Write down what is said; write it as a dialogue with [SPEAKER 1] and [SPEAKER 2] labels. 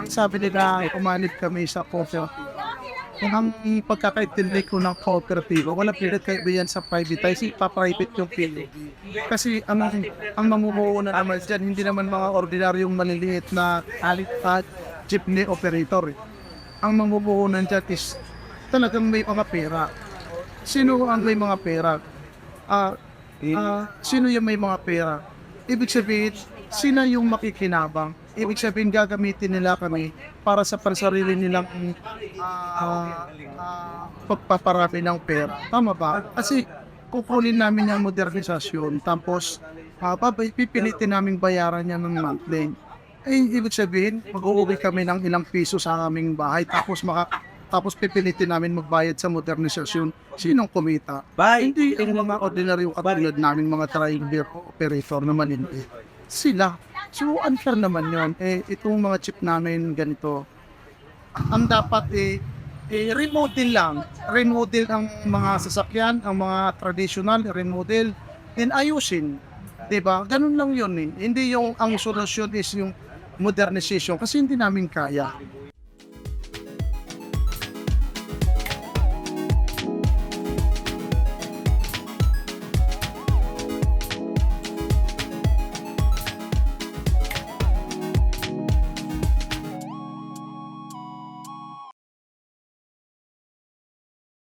[SPEAKER 1] ang sabi nila, umanib kami sa cooperative. Kung ang pagkakaintindi ko ng cooperative, wala pilit kayo yan sa privatize, ipaprivate yung pili. Kasi ang, ang mamumuo na naman dyan, hindi naman mga ordinaryong maliliit na alit at jeepney operator. eh. Ang mamumuo na dyan is talagang may mga pera. Sino ang may mga pera? Ah, ah, sino yung may mga pera? Ibig sabihin, sino yung makikinabang? Ibig sabihin, gagamitin nila kami para sa pansarili nilang ah, ah, pagpaparami ng pera. Tama ba? Kasi kukunin namin yung modernisasyon tapos uh, pipilitin namin bayaran niya ng monthly. Eh, ibig sabihin, mag-uuwi kami ng ilang piso sa aming bahay tapos maka tapos pipilitin namin magbayad sa modernisasyon. Sinong kumita?
[SPEAKER 2] Bye!
[SPEAKER 1] Hindi ang mga ordinaryong katulad namin mga triangular operator na malindi. Sila. So, unfair naman yon Eh, itong mga chip namin ganito, ang dapat eh, eh remodel lang. Remodel ang mga sasakyan, ang mga traditional, remodel, then ayusin. ba? Ganun lang yun eh. Hindi yung ang solusyon is yung modernization kasi hindi namin kaya.